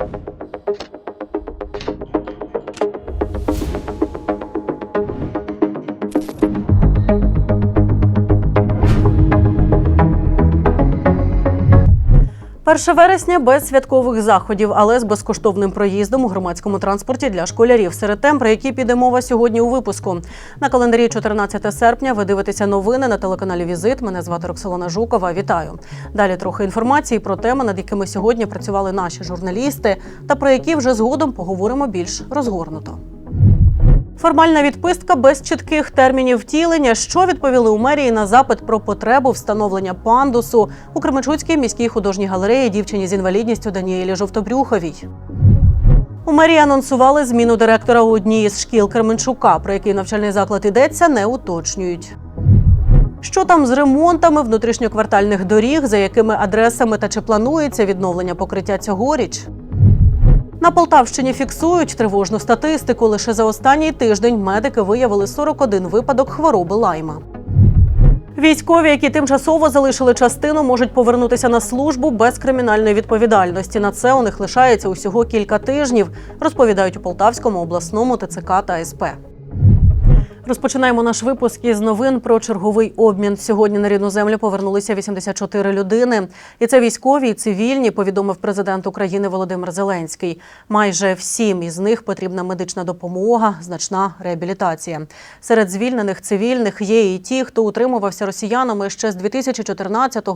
you Перше вересня без святкових заходів, але з безкоштовним проїздом у громадському транспорті для школярів. Серед тем, про які піде мова сьогодні у випуску. На календарі 14 серпня ви дивитеся новини на телеканалі Візит. Мене звати Роксолана Жукова. Вітаю. Далі трохи інформації про теми, над якими сьогодні працювали наші журналісти, та про які вже згодом поговоримо більш розгорнуто. Формальна відпустка без чітких термінів втілення. Що відповіли у мерії на запит про потребу встановлення пандусу у Кременчуцькій міській художній галереї дівчині з інвалідністю Даніелі Жовтобрюховій. У мерії анонсували зміну директора у одній із шкіл Кременчука, про який навчальний заклад йдеться, не уточнюють. Що там з ремонтами внутрішньоквартальних доріг, за якими адресами та чи планується відновлення покриття цьогоріч? На Полтавщині фіксують тривожну статистику. Лише за останній тиждень медики виявили 41 випадок хвороби лайма. Військові, які тимчасово залишили частину, можуть повернутися на службу без кримінальної відповідальності. На це у них лишається усього кілька тижнів, розповідають у Полтавському обласному ТЦК та СП. Розпочинаємо наш випуск із новин про черговий обмін. Сьогодні на рідну землю повернулися 84 людини. І це військові і цивільні, повідомив президент України Володимир Зеленський. Майже всім із них потрібна медична допомога, значна реабілітація. Серед звільнених цивільних є і ті, хто утримувався росіянами ще з 2014,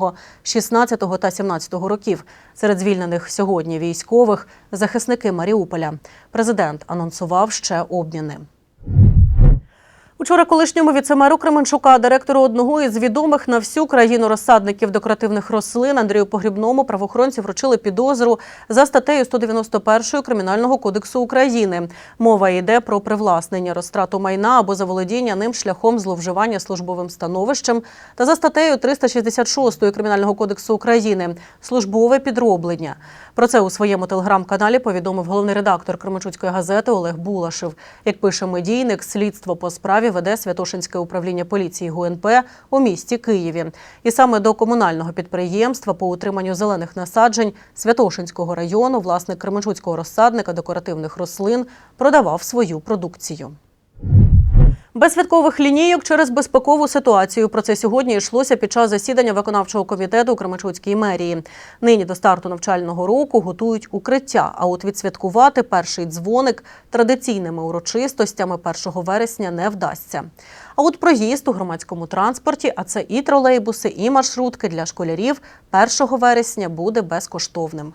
16 та 17 років. Серед звільнених сьогодні військових захисники Маріуполя. Президент анонсував ще обміни. Учора колишньому віцемеру Кременчука, директору одного із відомих на всю країну розсадників декоративних рослин Андрію Погрібному правоохоронці вручили підозру за статтею 191 Кримінального кодексу України. Мова йде про привласнення розтрату майна або заволодіння ним шляхом зловживання службовим становищем та за статтею 366 Кримінального кодексу України службове підроблення. Про це у своєму телеграм-каналі повідомив головний редактор Кременчуцької газети Олег Булашев. Як пише медійник, слідство по справі веде Святошинське управління поліції ГУНП у місті Києві. І саме до комунального підприємства по утриманню зелених насаджень Святошинського району власник Кременчуцького розсадника декоративних рослин продавав свою продукцію. Без святкових лінійок через безпекову ситуацію. Про це сьогодні йшлося під час засідання виконавчого комітету у Кременчуцькій мерії. Нині до старту навчального року готують укриття. А от відсвяткувати перший дзвоник традиційними урочистостями 1 вересня не вдасться. А от проїзд у громадському транспорті, а це і тролейбуси, і маршрутки для школярів 1 вересня буде безкоштовним.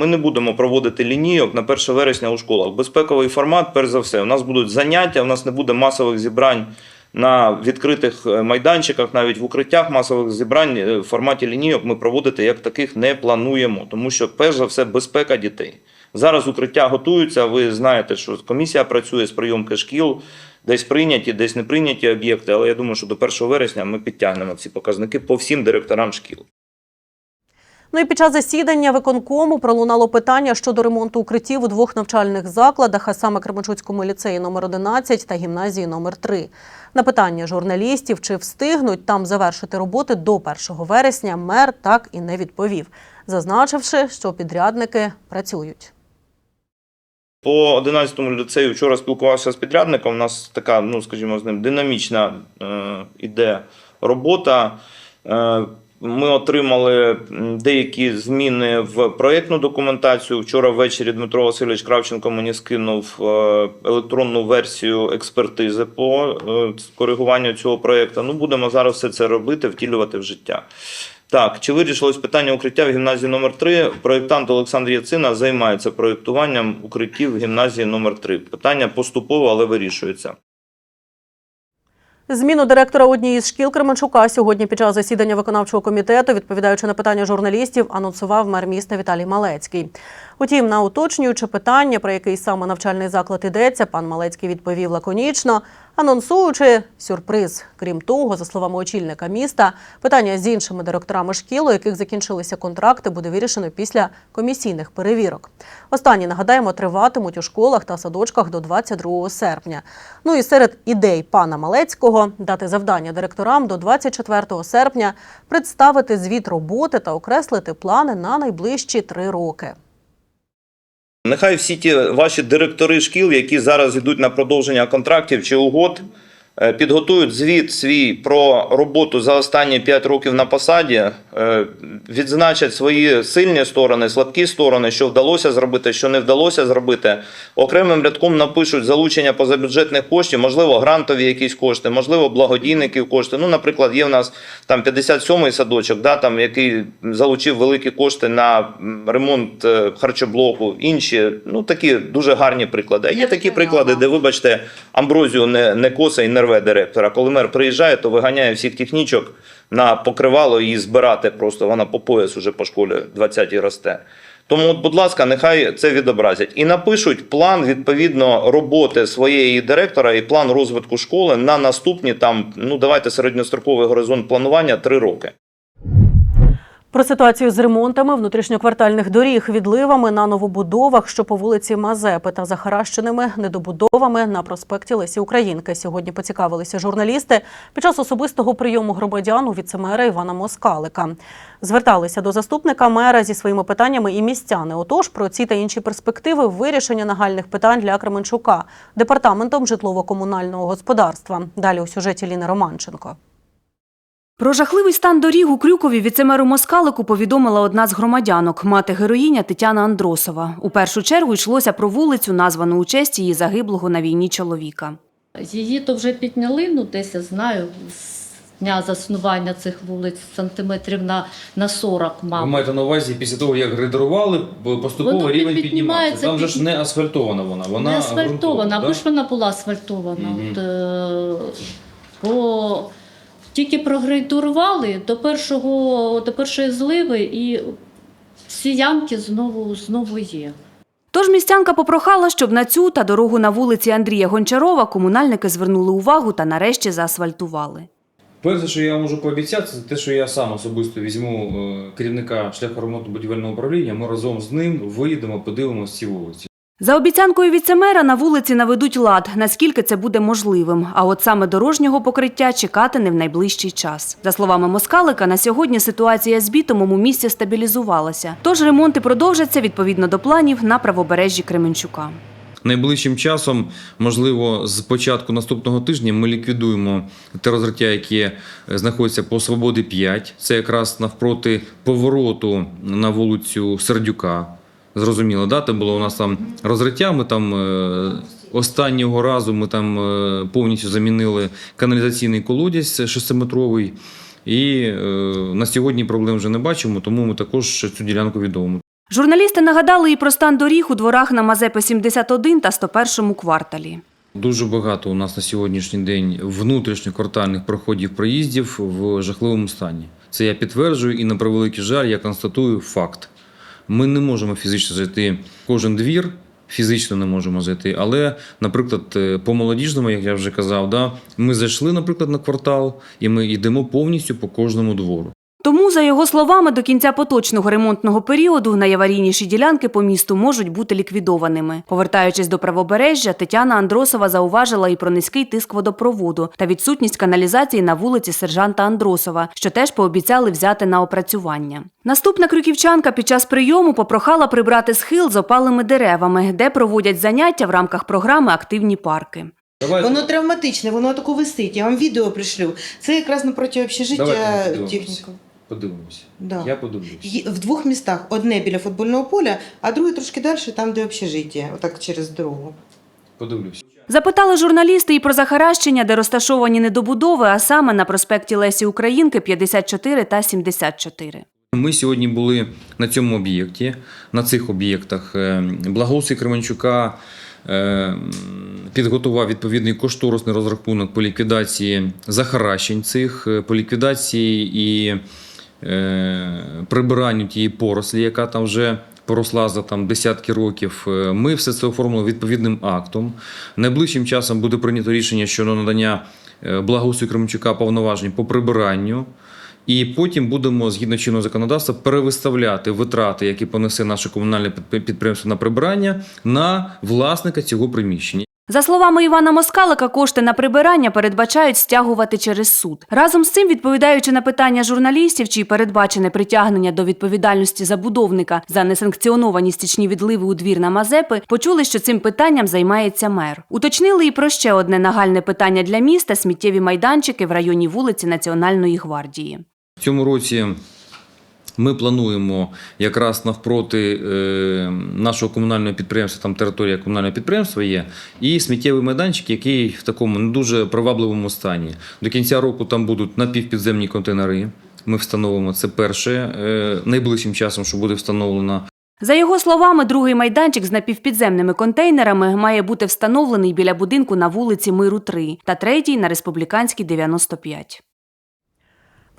Ми не будемо проводити лінійок на 1 вересня у школах. Безпековий формат, перш за все. У нас будуть заняття, у нас не буде масових зібрань на відкритих е, майданчиках, навіть в укриттях масових зібрань е, в форматі лінійок ми проводити як таких не плануємо, тому що перш за все безпека дітей. Зараз укриття готуються. Ви знаєте, що комісія працює з прийомки шкіл. Десь прийняті, десь не прийняті об'єкти, але я думаю, що до 1 вересня ми підтягнемо ці показники по всім директорам шкіл. Ну і під час засідання виконкому пролунало питання щодо ремонту укриттів у двох навчальних закладах, а саме Кременчуцькому ліцеї номер 11 та гімназії номер 3 На питання журналістів, чи встигнуть там завершити роботи до 1 вересня, мер так і не відповів, зазначивши, що підрядники працюють. По 11-му ліцею вчора спілкувався з підрядником. У нас така, ну скажімо, з ним динамічна е, іде робота. Е, ми отримали деякі зміни в проєктну документацію. Вчора ввечері Дмитро Васильович Кравченко мені скинув е, електронну версію експертизи по е, коригуванню цього проєкту. Ну, будемо зараз все це робити, втілювати в життя. Так, чи вирішилось питання укриття в гімназії номер 3 Проєктант Олександр Яцина займається проєктуванням укриттів в гімназії номер 3 Питання поступово, але вирішується. Зміну директора однієї з шкіл Кременчука сьогодні під час засідання виконавчого комітету, відповідаючи на питання журналістів, анонсував мер міста Віталій Малецький. Утім, на уточнюючи питання, про який саме навчальний заклад ідеться, пан Малецький відповів лаконічно, анонсуючи сюрприз. Крім того, за словами очільника міста, питання з іншими директорами шкіл, у яких закінчилися контракти, буде вирішено після комісійних перевірок. Останні нагадаємо, триватимуть у школах та садочках до 22 серпня. Ну і серед ідей пана Малецького дати завдання директорам до 24 серпня представити звіт роботи та окреслити плани на найближчі три роки. Нехай всі ті ваші директори шкіл, які зараз йдуть на продовження контрактів чи угод, е, підготують звіт свій про роботу за останні 5 років на посаді, відзначать свої сильні сторони, слабкі сторони, що вдалося зробити, що не вдалося зробити. Окремим рядком напишуть залучення позабюджетних коштів, можливо, грантові якісь кошти, можливо, благодійників кошти. Ну, наприклад, є в нас там 57-й садочок, да, там, який залучив великі кошти на ремонт е, харчоблоку, інші, ну такі дуже гарні приклади. А є такі приклади, де, вибачте, амброзію не, не коса і не рве директора. Коли мер приїжджає, то виганяє всіх технічок на покривало і збирати просто вона по пояс уже по школі 20-й росте. Тому, от, будь ласка, нехай це відобразять і напишуть план відповідно роботи своєї директора і план розвитку школи на наступні там, ну давайте середньостроковий горизонт планування три роки. Про ситуацію з ремонтами внутрішньоквартальних доріг, відливами на новобудовах, що по вулиці Мазепи та захаращеними недобудовами на проспекті Лесі Українки. Сьогодні поцікавилися журналісти під час особистого прийому громадян у віцемера Івана Москалика. Зверталися до заступника мера зі своїми питаннями і містяни. Отож, про ці та інші перспективи вирішення нагальних питань для Кременчука департаментом житлово-комунального господарства. Далі у сюжеті Ліни Романченко. Про жахливий стан доріг у Крюкові віцемеру Москалику повідомила одна з громадянок, мати героїня Тетяна Андросова. У першу чергу йшлося про вулицю, названу у честь її загиблого на війні чоловіка. Її то вже підняли, ну десь я знаю, з дня заснування цих вулиць сантиметрів на, на 40, Ви маєте на увазі після того, як грейдерували, бо поступово Воно рівень піднімається, піднімався. Там же ж не асфальтована вона. Вона Не асфальтована, да? ж вона була асфальтована. Мгм. От, е, бо тільки прогрейдурували до першого, до першої зливи і всі ямки знову, знову є. Тож містянка попрохала, щоб на цю та дорогу на вулиці Андрія Гончарова комунальники звернули увагу та нарешті заасфальтували. Перше, що я можу пообіцяти, це те, що я сам особисто візьму е, керівника шляху ремонту будівельного управління. Ми разом з ним виїдемо, подивимося ці вулиці. За обіцянкою віцемера на вулиці наведуть лад, наскільки це буде можливим. А от саме дорожнього покриття чекати не в найближчий час. За словами Москалика, на сьогодні ситуація з бітумом у місті стабілізувалася. Тож ремонти продовжаться відповідно до планів на правобережжі Кременчука. Найближчим часом, можливо, з початку наступного тижня ми ліквідуємо те розриття, яке знаходиться по Свободи 5. Це якраз навпроти повороту на вулицю Сердюка. Зрозуміло, да? Це було у нас там розриття. Ми там е, останнього разу ми там е, повністю замінили каналізаційний колодязь 6-метровий. І е, на сьогодні проблем вже не бачимо, тому ми також цю ділянку відомимо. Журналісти нагадали і про стан доріг у дворах на Мазепи 71 та 101 кварталі. Дуже багато у нас на сьогоднішній день внутрішньоквартальних проходів проїздів в жахливому стані. Це я підтверджую і на превеликий жаль, я констатую факт. Ми не можемо фізично зайти в кожен двір, фізично не можемо зайти. Але, наприклад, е, по молодіжному, як я вже казав, да, ми зайшли, наприклад, на квартал, і ми йдемо повністю по кожному двору. Тому, за його словами, до кінця поточного ремонтного періоду найаварійніші ділянки по місту можуть бути ліквідованими. Повертаючись до правобережжя, Тетяна Андросова зауважила і про низький тиск водопроводу та відсутність каналізації на вулиці сержанта Андросова, що теж пообіцяли взяти на опрацювання. Наступна крюківчанка під час прийому попрохала прибрати схил з опалими деревами, де проводять заняття в рамках програми Активні парки. Давайте, Воно травматичне, воно тако висить. Я вам відео пришлю. Це якраз напроти общежиття давайте техніку. Подивимося. Да. Я подивлюсь. Є- В двох містах: одне біля футбольного поля, а друге трошки далі, там, де общежиття, отак через дорогу. Подивлюсь. Запитали журналісти і про захаращення, де розташовані недобудови, а саме на проспекті Лесі Українки 54 та 74. Ми сьогодні були на цьому об'єкті, на цих об'єктах. Е, Благоустрій Кременчука е, підготував відповідний кошторисний розрахунок по ліквідації захаращень цих, е, по ліквідації і прибиранню тієї порослі, яка там вже поросла за там десятки років. Е, Ми все це оформили відповідним актом. Найближчим часом буде прийнято рішення щодо надання е, благоустрою Кременчука повноважень по прибиранню. І потім будемо, згідно чинного законодавства, перевиставляти витрати, які понесе наше комунальне підприємство на прибирання, на власника цього приміщення. За словами Івана Москалика, кошти на прибирання передбачають стягувати через суд. Разом з цим, відповідаючи на питання журналістів, чи передбачене притягнення до відповідальності забудовника за несанкціоновані стічні відливи у двір на Мазепи, почули, що цим питанням займається мер. Уточнили і про ще одне нагальне питання для міста сміттєві майданчики в районі вулиці Національної гвардії. В цьому році ми плануємо якраз навпроти е, нашого комунального підприємства, там територія комунального підприємства є, і сміттєвий майданчик, який в такому не дуже привабливому стані. До кінця року там будуть напівпідземні контейнери. Ми встановимо це перше е, найближчим часом, що буде встановлено. За його словами, другий майданчик з напівпідземними контейнерами має бути встановлений біля будинку на вулиці Миру 3 та третій на Республіканській 95.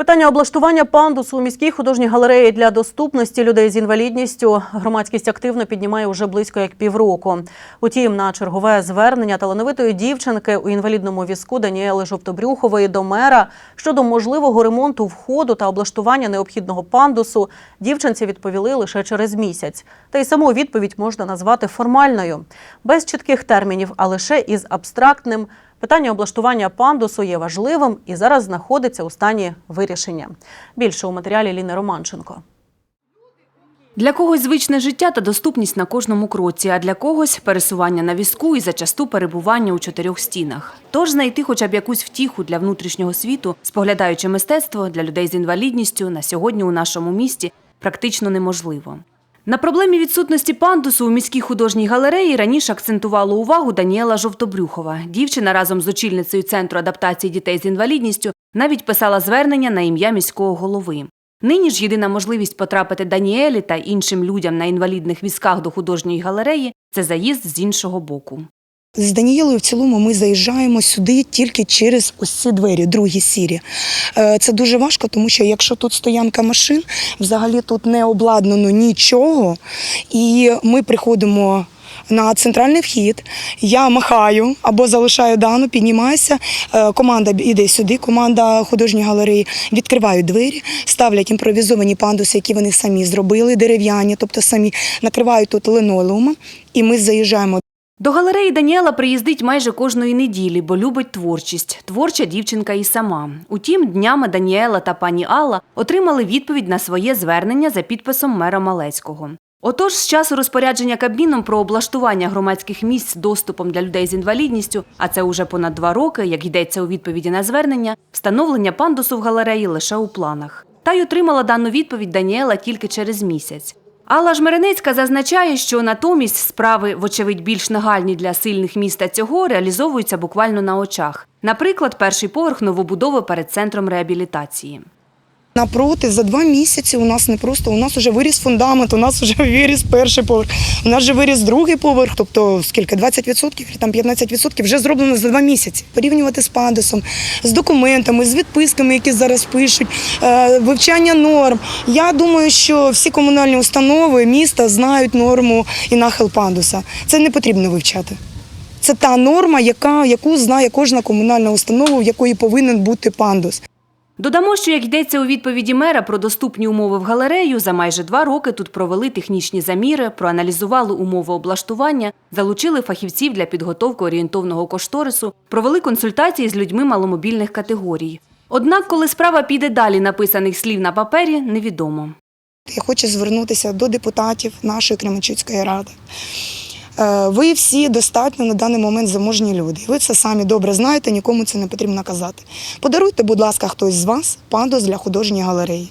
Питання облаштування пандусу у міській художній галереї для доступності людей з інвалідністю громадськість активно піднімає уже близько як півроку. Утім, на чергове звернення талановитої дівчинки у інвалідному візку Даніели Жовтобрюхової до мера щодо можливого ремонту входу та облаштування необхідного пандусу дівчинці відповіли лише через місяць. Та й саму відповідь можна назвати формальною, без чітких термінів, а лише із абстрактним. Питання облаштування пандусу є важливим і зараз знаходиться у стані вирішення. Більше у матеріалі Ліни Романченко. Для когось звичне життя та доступність на кожному кроці, а для когось пересування на візку і зачасту перебування у чотирьох стінах. Тож знайти хоча б якусь втіху для внутрішнього світу, споглядаючи мистецтво для людей з інвалідністю на сьогодні у нашому місті практично неможливо. На проблемі відсутності пандусу у міській художній галереї раніше акцентувала увагу Даніела Жовтобрюхова. Дівчина разом з очільницею центру адаптації дітей з інвалідністю навіть писала звернення на ім'я міського голови. Нині ж єдина можливість потрапити Даніелі та іншим людям на інвалідних візках до художньої галереї це заїзд з іншого боку. З Данієлою в цілому ми заїжджаємо сюди тільки через ось ці двері, другі сірі. Е, Це дуже важко, тому що якщо тут стоянка машин, взагалі тут не обладнано нічого, і ми приходимо. На центральний вхід я махаю або залишаю дану, піднімаюся. Е, Команда іде сюди, команда художньої галереї відкривають двері, ставлять імпровізовані пандуси, які вони самі зробили, дерев'яні, тобто самі накривають тут линолеумом, і ми заїжджаємо До галереї Даніела приїздить майже кожної неділі, бо любить творчість. Творча дівчинка і сама. Утім, днями Даніела та пані Алла отримали відповідь на своє звернення за підписом мера Малецького. Отож, з часу розпорядження Кабміном про облаштування громадських місць доступом для людей з інвалідністю, а це уже понад два роки, як йдеться у відповіді на звернення, встановлення пандусу в галереї лише у планах. Та й отримала дану відповідь Даніела тільки через місяць. Алла Жмеренецька зазначає, що натомість справи, вочевидь, більш нагальні для сильних міста цього реалізовуються буквально на очах. Наприклад, перший поверх новобудови перед центром реабілітації. Напроти, за два місяці у нас не просто у нас вже виріс фундамент, у нас вже виріс перший поверх, у нас вже виріс другий поверх, тобто скільки 20% чи там 15% вже зроблено за два місяці. Порівнювати з пандусом, з документами, з відписками, які зараз пишуть, е, вивчання норм. Я думаю, що всі комунальні установи міста знають норму і нахил пандуса. Це не потрібно вивчати. Це та норма, яка, яку знає кожна комунальна установа, в якої повинен бути пандус. Додамо, що як йдеться у відповіді мера про доступні умови в галерею, за майже два роки тут провели технічні заміри, проаналізували умови облаштування, залучили фахівців для підготовки орієнтовного кошторису, провели консультації з людьми маломобільних категорій. Однак, коли справа піде далі написаних слів на папері, невідомо. Я хочу звернутися до депутатів нашої Кременчуцької ради. Е, Ви всі достатньо на даний момент заможні люди. Ви це самі добре знаєте, нікому це не потрібно казати. Подаруйте, будь ласка, хтось з вас пандус для художньої галереї.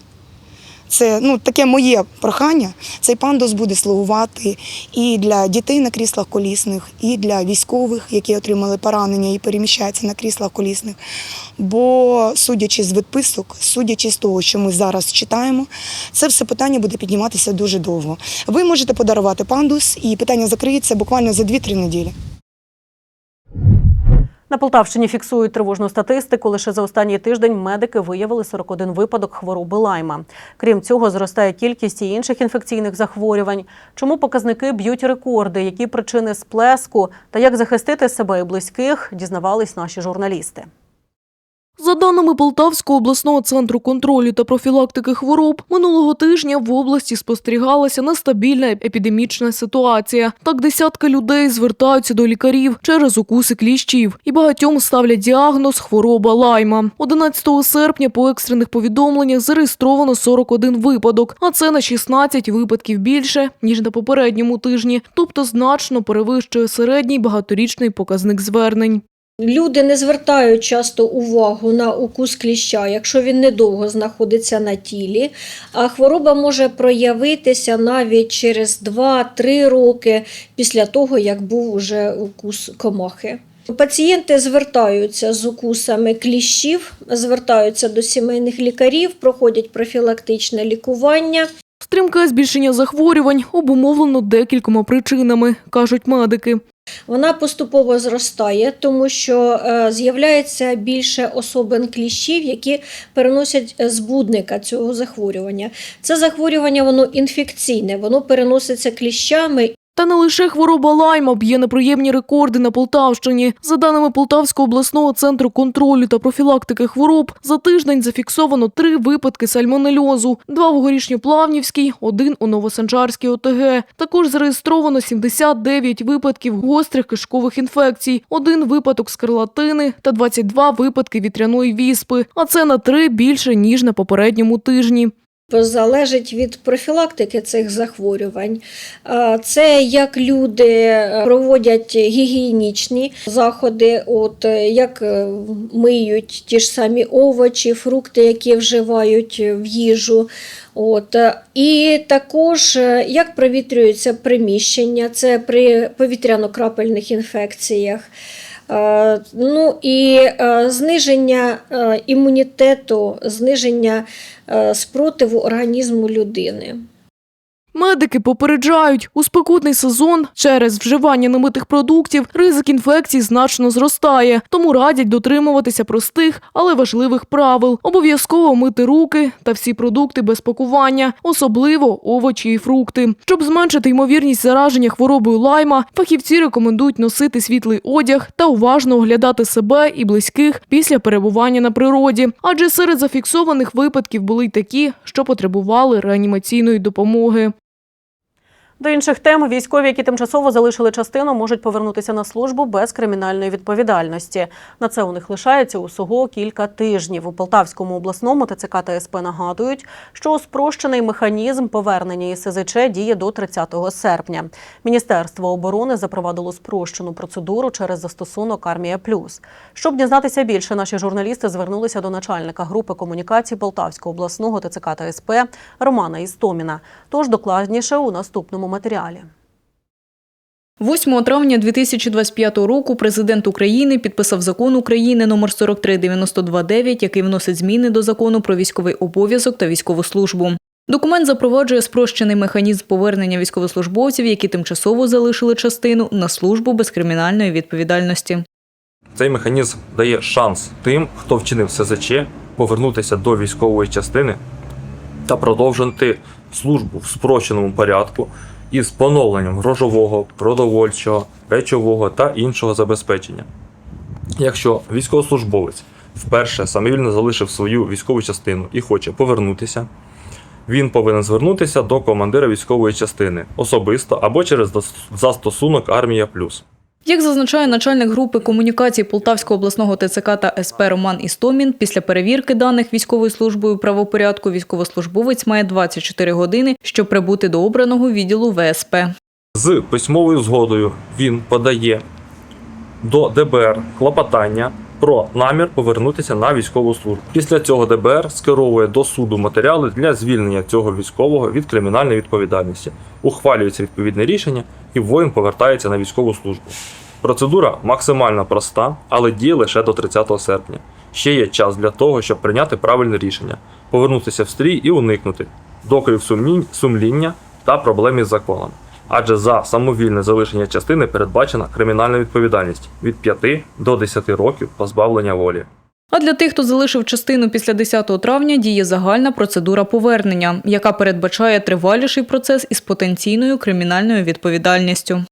Це ну, таке моє прохання. Цей пандус буде слугувати і для дітей на кріслах колісних, і для військових, які отримали поранення і переміщаються на кріслах колісних. Бо, судячи з відписок, судячи з того, що ми зараз читаємо, це все питання буде підніматися дуже довго. Ви можете подарувати пандус, і питання закриється буквально за 2-3 неділі. На Полтавщині фіксують тривожну статистику. Лише за останній тиждень медики виявили 41 випадок хвороби лайма. Крім цього, зростає кількість і інших інфекційних захворювань. Чому показники б'ють рекорди? Які причини сплеску та як захистити себе і близьких, дізнавались наші журналісти. За даними Полтавського обласного центру контролю та профілактики хвороб, минулого тижня в області спостерігалася нестабільна епідемічна ситуація. Так десятки людей звертаються до лікарів через укуси кліщів, і багатьом ставлять діагноз хвороба лайма. 11 серпня по екстрених повідомленнях зареєстровано 41 випадок, а це на 16 випадків більше ніж на попередньому тижні, тобто значно перевищує середній багаторічний показник звернень. Люди не звертають часто увагу на укус кліща, якщо він недовго знаходиться на тілі, а хвороба може проявитися навіть через 2-3 роки після того, як був уже укус комахи. Пацієнти звертаються з укусами кліщів, звертаються до сімейних лікарів, проходять профілактичне лікування. Стрімке збільшення захворювань обумовлено декількома причинами, кажуть медики. Вона поступово зростає, тому що е, з'являється більше особин кліщів, які переносять е, збудника цього захворювання. Це захворювання воно інфекційне, воно переноситься кліщами Та не лише хвороба лайма б'є неприємні рекорди на Полтавщині. За даними Полтавського обласного центру контролю та профілактики хвороб, за тиждень зафіксовано три випадки сальмонельозу: два в Горішньоплавнівській, один у Новосанжарській ОТГ. Також зареєстровано 79 випадків гострих кишкових інфекцій, один випадок скарлатини та 22 випадки вітряної віспи. А це на три більше ніж на попередньому тижні. Залежить від профілактики цих захворювань. Це як люди е, проводять гігієнічні заходи, от е, як е, миють ті ж самі овочі, фрукти, які вживають в їжу. От. І також як провітрюються приміщення, це при повітряно-крапельних інфекціях. Е, Ну і е, зниження е, імунітету, зниження спротиву організму людини. Медики попереджають, у спекутний сезон через вживання немитих продуктів ризик інфекцій значно зростає, тому радять дотримуватися простих, але важливих правил. Обов'язково мити руки та всі продукти без пакування, особливо овочі і фрукти. Щоб зменшити ймовірність зараження хворобою лайма, фахівці рекомендують носити світлий одяг та уважно оглядати себе і близьких після перебування на природі. Адже серед зафіксованих випадків були й такі, що потребували реанімаційної допомоги. До інших тем військові, які тимчасово залишили частину, можуть повернутися на службу без кримінальної відповідальності. На це у них лишається усього кілька тижнів. У Полтавському обласному ТЦК та СП нагадують, що спрощений механізм повернення із СЗЧ діє до 30 серпня. Міністерство оборони запровадило спрощену процедуру через застосунок Армія Плюс. Щоб дізнатися більше, наші журналісти звернулися до начальника групи комунікацій Полтавського обласного ТЦК та СП Романа Істоміна. Тож докладніше у наступному матеріалі. 8 травня 2025 року президент України підписав закон України номер 43929, який вносить зміни до закону про військовий обов'язок та військову службу. Документ запроваджує спрощений механізм повернення військовослужбовців, які тимчасово залишили частину на службу без кримінальної відповідальності. Цей механізм дає шанс тим, хто вчинив СЗЧ, повернутися до військової частини та продовжити службу в спрощеному порядку із поновленням грошового, продовольчого, речового та іншого забезпечення. Якщо військовослужбовець вперше самовільно залишив свою військову частину і хоче повернутися, він повинен звернутися до командира військової частини особисто або через застосунок Армія Плюс. Як зазначає начальник групи комунікацій Полтавського обласного ТЦК та СП Роман Істомін, після перевірки даних військовою службою правопорядку військовослужбовець має 24 години, щоб прибути до обраного відділу ВСП. З письмовою згодою він подає до ДБР клопотання про намір повернутися на військову службу. Після цього ДБР скеровує до суду матеріали для звільнення цього військового від кримінальної відповідальності. Ухвалюється відповідне рішення, і воїн повертається на військову службу. Процедура максимально проста, але діє лише до 30 серпня. Ще є час для того, щоб прийняти правильне рішення, повернутися в стрій і уникнути докорів сумління та проблем із законом. Адже за самовільне залишення частини передбачена кримінальна відповідальність від 5 до 10 років позбавлення волі. А для тих, хто залишив частину після 10 травня, діє загальна процедура повернення, яка передбачає триваліший процес із потенційною кримінальною відповідальністю.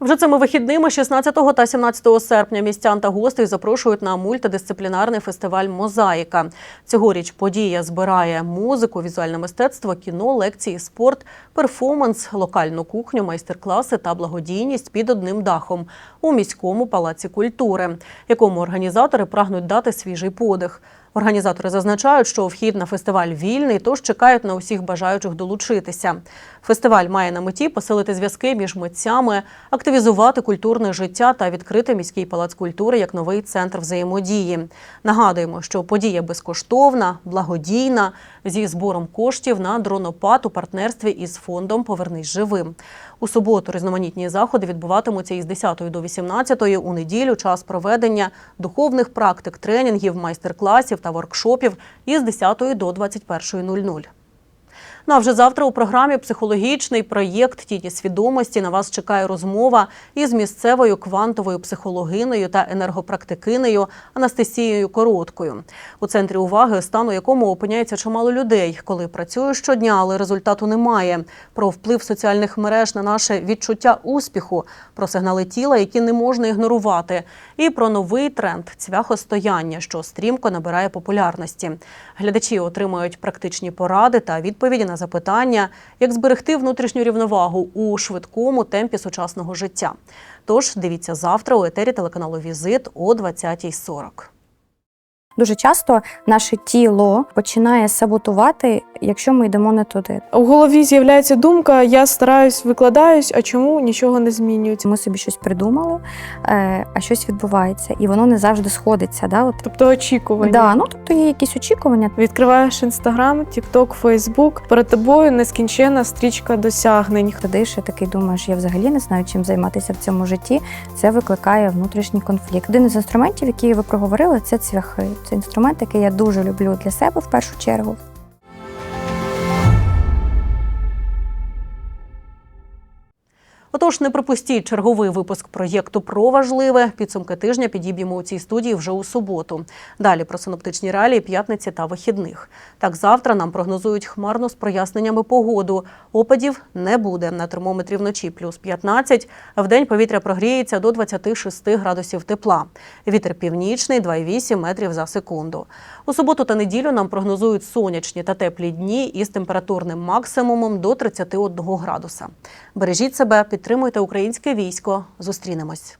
Вже цими вихідними 16 та 17 серпня містян та гостей запрошують на мультидисциплінарний фестиваль Мозаїка. Цьогоріч подія збирає музику, візуальне мистецтво, кіно, лекції, спорт, перформанс, локальну кухню, майстер-класи та благодійність під одним дахом у міському палаці культури, якому організатори прагнуть дати свіжий подих. Організатори зазначають, що вхід на фестиваль вільний, тож чекають на усіх бажаючих долучитися. Фестиваль має на меті посилити зв'язки між митцями, активізувати культурне життя та відкрити міський палац культури як новий центр взаємодії. Нагадуємо, що подія безкоштовна, благодійна зі збором коштів на дронопад у партнерстві із фондом Повернись живим. У суботу різноманітні заходи відбуватимуться із 10 до 18, у неділю час проведення духовних практик, тренінгів, майстер-класів та воркшопів із 10 до 21.00. Ну а вже завтра у програмі психологічний проєкт Тіні свідомості на вас чекає розмова із місцевою квантовою психологинею та енергопрактикинею Анастасією Короткою. У центрі уваги стану якому опиняється чимало людей, коли працює щодня, але результату немає. Про вплив соціальних мереж на наше відчуття успіху, про сигнали тіла, які не можна ігнорувати, і про новий тренд цвяхостояння, що стрімко набирає популярності. Глядачі отримують практичні поради та відповіді на запитання, як зберегти внутрішню рівновагу у швидкому темпі сучасного життя. Тож дивіться завтра у етері телеканалу Візит о 20.40. Дуже часто наше тіло починає саботувати, якщо ми йдемо не туди. У голові з'являється думка: я стараюсь, викладаюсь, а чому нічого не змінюється? Ми собі щось придумали, е, а щось відбувається, і воно не завжди сходиться. Да? От, Тобто очікування. да, ну, тобто є якісь очікування. Відкриваєш інстаграм, тікток, фейсбук. Перед тобою нескінченна стрічка досягнень. Сидиш і такий думаєш, я взагалі не знаю, чим займатися в цьому житті. Це викликає внутрішній конфлікт. Один із інструментів, які ви проговорили, це цвяхи. Це інструмент, який я дуже люблю для себе в першу чергу. Отож, не пропустіть черговий випуск проєкту про важливе. Підсумки тижня підіб'ємо у цій студії вже у суботу. Далі про синоптичні реалії п'ятниці та вихідних. Так, завтра нам прогнозують хмарно з проясненнями погоду. Опадів не буде. На термометрі вночі плюс 15. В день повітря прогріється до 26 градусів тепла. Вітер північний 2,8 метрів за секунду. У суботу та неділю нам прогнозують сонячні та теплі дні із температурним максимумом до 31 градуса. Бережіть себе, підтримуйте українське військо. Зустрінемось.